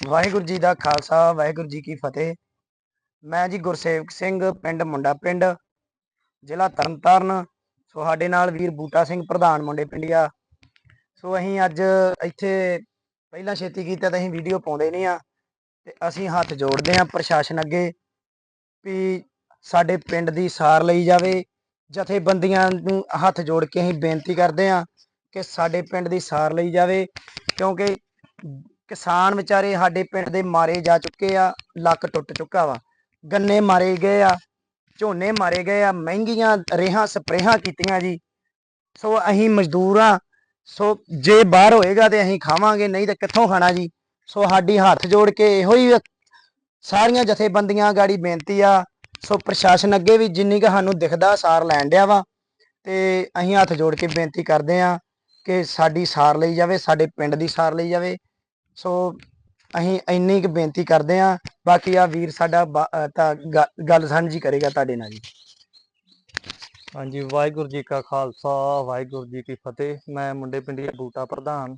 ਵਾਹਿਗੁਰੂ ਜੀ ਦਾ ਖਾਲਸਾ, ਵਾਹਿਗੁਰੂ ਜੀ ਕੀ ਫਤਿਹ। ਮੈਂ ਜੀ ਗੁਰਸੇਵਕ ਸਿੰਘ, ਪਿੰਡ ਮੁੰਡਾ ਪਿੰਡ, ਜ਼ਿਲ੍ਹਾ ਤਰਨਤਾਰਨ। ਸੋ ਸਾਡੇ ਨਾਲ ਵੀਰ ਬੂਟਾ ਸਿੰਘ, ਪ੍ਰਧਾਨ ਮੁੰਡੇ ਪਿੰਡੀਆ ਸੋ ਅਸੀਂ ਅੱਜ ਇੱਥੇ, ਪਹਿਲਾਂ ਛੇਤੀ ਕੀਤਾ ਤਾਂ ਅਸੀਂ ਵੀਡੀਓ ਪਾਉਂਦੇ ਨਹੀਂ ਆ, ਤੇ ਅਸੀਂ ਹੱਥ ਜੋੜਦੇ ਆ ਪ੍ਰਸ਼ਾਸਨ ਅੱਗੇ ਵੀ ਸਾਡੇ ਪਿੰਡ ਦੀ ਸਾਰ ਲਈ ਜਾਵੇ। ਜਥੇਬੰਦੀਆਂ ਨੂੰ ਹੱਥ ਜੋੜ ਕੇ ਅਸੀਂ ਬੇਨਤੀ ਕਰਦੇ ਆ ਕਿ ਸਾਡੇ ਪਿੰਡ ਦੀ ਸਾਰ ਲਈ ਜਾਵੇ, ਕਿਉਂਕਿ ਕਿਸਾਨ ਵਿਚਾਰੇ ਸਾਡੇ ਪਿੰਡ ਦੇ ਮਾਰੇ ਜਾ ਚੁੱਕੇ ਆ, ਲੱਕ ਟੁੱਟ ਚੁੱਕਾ ਵਾ। ਗੰਨੇ ਮਾਰੇ ਗਏ ਆ, ਝੋਨੇ ਮਾਰੇ ਗਏ ਆ, ਮਹਿੰਗੀਆਂ ਰੇਹਾਂ, ਸਪਰੇਹਾਂ ਕੀਤੀਆਂ ਜੀ। ਸੋ ਅਸੀਂ ਮਜ਼ਦੂਰ ਆ, ਸੋ ਜੇ ਬਾਹਰ ਹੋਏਗਾ ਤੇ ਅਸੀਂ ਖਾਵਾਂਗੇ, ਨਹੀਂ ਤਾਂ ਕਿੱਥੋਂ ਖਾਣਾ ਜੀ? ਸੋ ਸਾਡੀ ਹੱਥ ਜੋੜ ਕੇ ਇਹੋ ਹੀ ਸਾਰੀਆਂ ਜਥੇਬੰਦੀਆਂ ਗਾੜੀ ਬੇਨਤੀ ਆ, ਸੋ ਪ੍ਰਸ਼ਾਸਨ ਅੱਗੇ ਵੀ ਜਿੰਨੀ ਕੁ ਸਾਨੂੰ ਦਿਖਦਾ, ਸਾਰ ਲੈਣ ਡਿਆ ਵਾ। ਤੇ ਅਸੀਂ ਹੱਥ ਜੋੜ ਕੇ ਬੇਨਤੀ ਕਰਦੇ ਆ ਕਿ ਸਾਡੀ ਸਾਰ ਲਈ ਜਾਵੇ, ਸਾਡੇ ਪਿੰਡ ਦੀ ਸਾਰ ਲਈ ਜਾਵੇ। ਸੋ ਅਸੀਂ ਇੰਨੀ ਕੁ ਬੇਨਤੀ ਕਰਦੇ ਆ ਬਾਕੀ ਆ ਵੀਰ ਸਾਡਾ ਬਾ- ਅਹ ਤਾਂ ਗ- ਗੱਲ ਸਾਂਝੀ ਕਰੇਗਾ ਤੁਹਾਡੇ ਨਾਲ ਜੀ। ਹਾਂਜੀ, ਵਾਹਿਗੁਰੂ ਜੀ ਕਾ ਖਾਲਸਾ, ਵਾਹਿਗੁਰੂ ਜੀ ਕੀ ਫਤਿਹ। ਮੈਂ ਮੁੰਡੇ ਪਿੰਡੀਆ ਬੂਟਾ ਪ੍ਰਧਾਨ।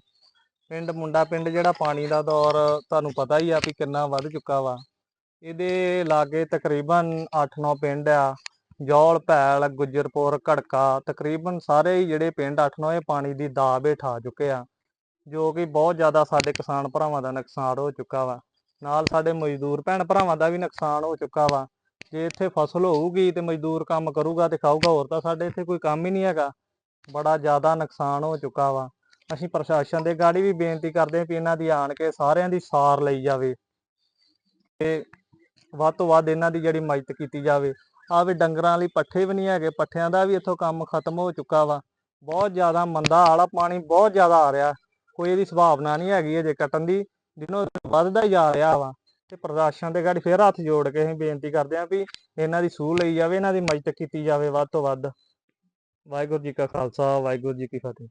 ਪਿੰਡ ਮੁੰਡਾ ਪਿੰਡ ਜਿਹੜਾ ਪਾਣੀ ਦਾ ਦੌਰ ਤੁਹਾਨੂੰ ਪਤਾ ਹੀ ਆ ਵੀ ਕਿੰਨਾ ਵੱਧ ਚੁੱਕਾ ਵਾ। ਇਹਦੇ ਲਾਗੇ ਤਕਰੀਬਨ 8-9 ਪਿੰਡ ਆ। ਜੌਲ, ਭੈਲ, ਗੁੱਜਰਪੁਰ, ਘੜਕਾ ਤਕਰੀਬਨ ਸਾਰੇ ਹੀ ਜਿਹੜੇ ਪਿੰਡ 8-9 ਇਹ ਪਾਣੀ ਦੀ ਦਾਬ ਹੇਠ ਆ ਚੁੱਕੇ ਆ। ਜੋ ਕਿ ਬਹੁਤ ਜ਼ਿਆਦਾ ਸਾਡੇ ਕਿਸਾਨ ਭਰਾਵਾਂ ਦਾ ਨੁਕਸਾਨ ਹੋ ਚੁੱਕਾ ਵਾ। ਨਾਲ ਸਾਡੇ ਮਜ਼ਦੂਰ ਭੈਣ ਭਰਾਵਾਂ ਦਾ ਵੀ ਨੁਕਸਾਨ ਹੋ ਚੁੱਕਾ ਵਾ। ਜੇ ਇੱਥੇ ਫਸਲ ਹੋਊਗੀ ਤੇ ਮਜ਼ਦੂਰ ਕੰਮ ਕਰੂਗਾ ਤੇ ਖਾਊਗਾ, ਹੋਰ ਤਾਂ ਸਾਡੇ ਇੱਥੇ ਕੋਈ ਕੰਮ ਹੀ ਨਹੀਂ ਹੈਗਾ। ਬੜਾ ਜ਼ਿਆਦਾ ਨੁਕਸਾਨ ਹੋ ਚੁੱਕਾ ਵਾ। ਅਸੀਂ ਪ੍ਰਸ਼ਾਸਨ ਦੇ ਗਾੜੀ ਵੀ ਬੇਨਤੀ ਕਰਦੇ ਹਾਂ ਕਿ ਇਹਨਾਂ ਦੀ ਆਣ ਕੇ ਸਾਰਿਆਂ ਦੀ ਸਾਰ ਲਈ ਜਾਵੇ ਤੇ ਵੱਧ ਤੋਂ ਵੱਧ ਇਹਨਾਂ ਦੀ ਜਿਹੜੀ ਮਦਦ ਕੀਤੀ ਜਾਵੇ। ਆਹ ਵੀ ਡੰਗਰਾਂ ਲਈ ਪੱਠੇ ਵੀ ਨਹੀਂ ਹੈਗੇ, ਪੱਠਿਆਂ ਦਾ ਵੀ ਇੱਥੋਂ ਕੰਮ ਖਤਮ ਹੋ ਚੁੱਕਾ ਵਾ। ਬਹੁਤ ਜ਼ਿਆਦਾ ਮੰਦਾ ਆਲਾ ਪਾਣੀ ਬਹੁਤ ਜ਼ਿਆਦਾ ਆ ਰਿਹਾ। ਕੋਈ ਇਹਦੀ ਸੰਭਾਵਨਾ ਨਹੀਂ ਹੈਗੀ ਅਜੇ ਕੱਟਣ ਦੀ ਦਿਨੋਂ ਦਿਨ ਵੱਧਦਾ ਹੀ ਜਾ ਰਿਹਾ ਵਾ। ਤੇ ਪ੍ਰਸ਼ਾਸਨ ਦੇ ਗਾੜੀ ਫੇਰ ਹੱਥ ਜੋੜ ਕੇ ਅਸੀਂ ਬੇਨਤੀ ਕਰਦੇ ਹਾਂ ਵੀ ਇਹਨਾਂ ਦੀ ਸੂਹ ਲਈ ਜਾਵੇ, ਇਹਨਾਂ ਦੀ ਮਦਦ ਕੀਤੀ ਜਾਵੇ ਵੱਧ ਤੋਂ ਵੱਧ। ਵਾਹਿਗੁਰੂ ਜੀ ਕਾ ਖਾਲਸਾ, ਵਾਹਿਗੁਰੂ ਜੀ ਕੀ ਫਤਿਹ।